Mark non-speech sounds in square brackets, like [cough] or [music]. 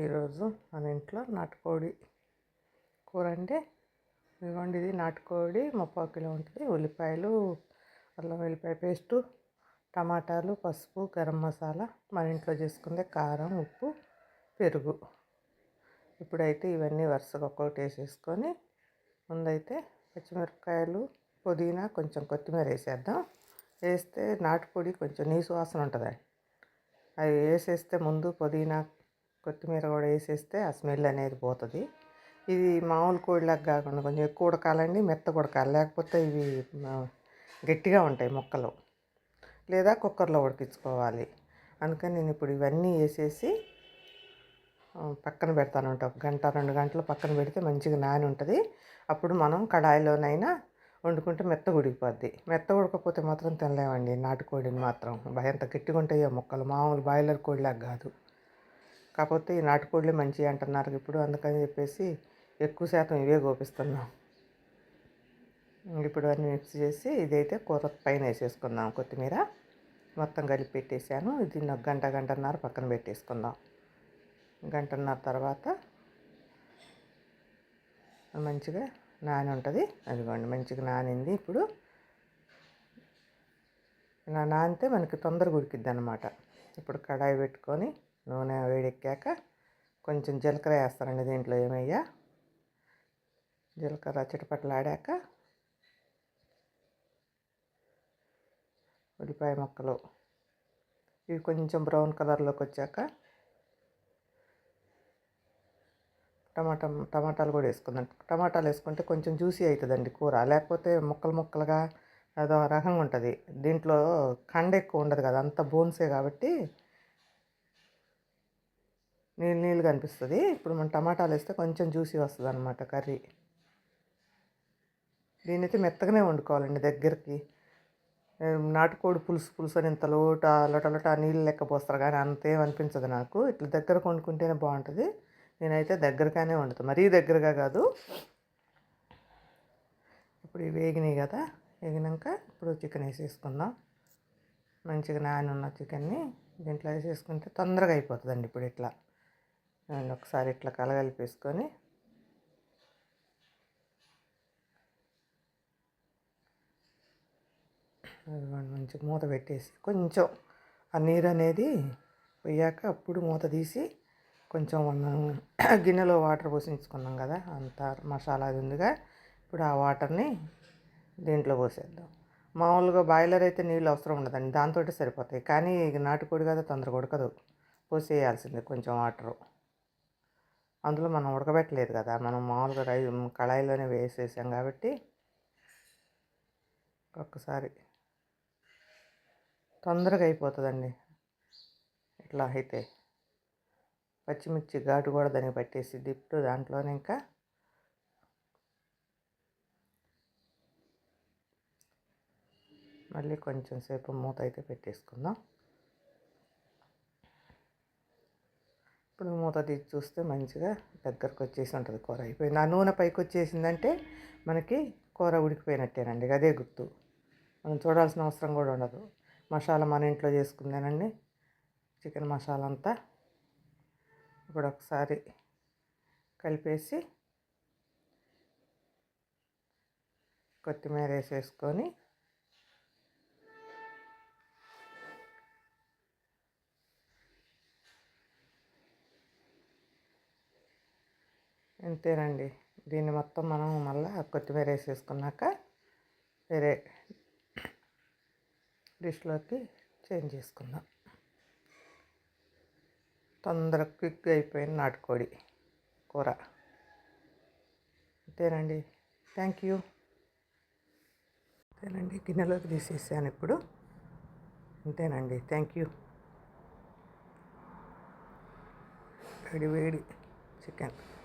ఈరోజు మన ఇంట్లో నాటుకోడి కూర అంటే ఇదిగోండి ఇది నాటుకోడి ముప్పై కిలో ఉంటుంది. ఉల్లిపాయలు అల్లం వెల్లిపాయ పేస్టు టమాటాలు పసుపు గరం మసాలా మన ఇంట్లో చేసుకుందే కారం ఉప్పు పెరుగు. ఇప్పుడైతే ఇవన్నీ వరుసగా ఒక్కొక్కటి వేసేసుకొని ముందైతే పచ్చిమిరపకాయలు పుదీనా కొంచెం కొత్తిమీర వేసేద్దాం. వేస్తే నాటుకోడి కొంచెం నీసు వాసన ఉంటుంది అవి వేసేస్తే ముందు పుదీనా కొత్తిమీర కూడా వేసేస్తే ఆ స్మెల్ అనేది పోతుంది. ఇది మామూలు కోడిలాగా కాకుండా కొంచెం ఎక్కువ ఉడకాలండి మెత్త ఉడకాలి. లేకపోతే ఇవి గట్టిగా ఉంటాయి ముక్కలు. లేదా కుక్కర్లో ఉడికించుకోవాలి. అందుకని నేను ఇప్పుడు ఇవన్నీ వేసేసి పక్కన పెడతాను ఒక గంట రెండు గంటలు పక్కన పెడితే మంచిగా నాని ఉంటుంది. అప్పుడు మనం కడాయిలోనైనా వండుకుంటే మెత్త ఉడికిపోద్ది. మెత్త ఉడకపోతే మాత్రం తినలేమండి నాటుకోడిని మాత్రం. ఎంత గట్టిగా ఉంటాయో ముక్కలు. మామూలు బాయిలర్ కోడిలాగా కాదు. కాకపోతే ఈ నాటుకోళ్ళే మంచివి అంటున్నారు ఇప్పుడు. అందుకని చెప్పేసి ఎక్కువ శాతం ఇవే గోపిస్తున్నాం. ఇప్పుడు అన్నీ మిక్స్ చేసి ఇదైతే కూర పైన వేసేసుకుందాం కొత్తిమీర. మొత్తం కలిపి పెట్టేశాను. ఇది ఒక గంట గంటన్నర పక్కన పెట్టేసుకుందాం. గంటన్నర తర్వాత మంచిగా నాని ఉంటుంది అదిగోండి మంచిగా నానింది ఇప్పుడు. నానితే మనకి తొందరగా ఉడికిద్ది అనమాట ఇప్పుడు కడాయి పెట్టుకొని నూనె వేడెక్కాక కొంచెం జీలకర్ర వేస్తానండి దీంట్లో ఏమయ్యా. జీలకర్ర చిటపట్లాడాక ఉల్లిపాయ ముక్కలు. ఇవి కొంచెం బ్రౌన్ కలర్లోకి వచ్చాక టమాటా టమాటాలు కూడా వేసుకుందాం. టమాటాలు వేసుకుంటే కొంచెం జ్యూసీ అవుతుందండి కూర. లేకపోతే ముక్కలు ముక్కలుగా అదో రకంగా ఉంటుంది. దీంట్లో కండ ఎక్కువ ఉండదు కదా అంత బోన్సే కాబట్టి నీళ్ళు నీళ్ళు కనిపిస్తుంది ఇప్పుడు మనం టమాటాలు వేస్తే కొంచెం జ్యూసీ వస్తుంది అనమాట కర్రీ. దీని అయితే మెత్తగానే వండుకోవాలండి దగ్గరికి. నాటుకోడి పులుసు పులుసు అని ఇంత లోట లోట లోట నీళ్ళు లెక్క పోస్తారు కానీ అంతేం అనిపించదు నాకు. ఇట్లా దగ్గర వండుకుంటేనే బాగుంటుంది. నేనైతే దగ్గరగానే వండుతాను మరీ దగ్గరగా కాదు. ఇప్పుడు వేగినాయి కదా వేగినాక ఇప్పుడు చికెన్ వేసేసుకుందాం. మంచిగా నాని ఉన్న చికెన్ని దీంట్లో వేసేసుకుంటే తొందరగా అయిపోతుందండి ఇప్పుడు ఇట్లా. అండ్ ఒకసారి ఇట్లా కలగలిపేసుకొని మంచిగా మూత పెట్టేసి కొంచెం ఆ నీరు అనేది పోయాక అప్పుడు మూత తీసి కొంచెం [clears throat] గిన్నెలో వాటర్ పోసించుకున్నాం కదా అంత మసాలా అది ఉందిగా ఇప్పుడు ఆ వాటర్ని దీంట్లో పోసేద్దాం. మామూలుగా బాయిలర్ అయితే నీళ్ళు అవసరం ఉండదండి దాంతో సరిపోతాయి కానీ నాటుకోడి కదా తొందరగా ఉడకదు పోసేయాల్సిందే కొంచెం వాటరు. అందులో మనం ఉడకబెట్టలేదు కదా మనం మామూలుగా రై కళాయిలోనే వేసేసాం కాబట్టి ఒక్కసారి తొందరగా అయిపోతుందండి. ఇట్లా అయితే పచ్చిమిర్చి ఘాటు కూడా దానికి పట్టేసి దిప్పు దాంట్లోనే ఇంకా మళ్ళీ కొంచెం సేపు మూత అయితే పెట్టేసుకుందాం. ఇప్పుడు మూత తీసి చూస్తే మంచిగా దగ్గరకు వచ్చేసి ఉంటుంది కూర అయిపోయింది. ఆ నూనె పైకి వచ్చేసిందంటే మనకి కూర ఉడికిపోయినట్టేనండి అదే గుర్తు. మనం చూడాల్సిన అవసరం కూడా ఉండదు. మసాలా మన ఇంట్లో చేసుకుందేనండి. చికెన్ మసాలా అంతా ఇప్పుడు ఒకసారి కలిపేసి కొత్తిమీర వేసేసుకొని అంతేనండి. దీన్ని మొత్తం మనం మళ్ళీ కొత్తిమీర వేసేసుకున్నాక వేరే డిష్లోకి చేంజ్ చేసుకుందాం. తొందరగా క్విక్ అయిపోయిన నాటుకోడి కూర. అంతేనండి. Thank you. అంతేనండి. గిన్నెలోకి తీసేసాను ఇప్పుడు. అంతేనండి. Thank you. వేడి వేడి చికెన్.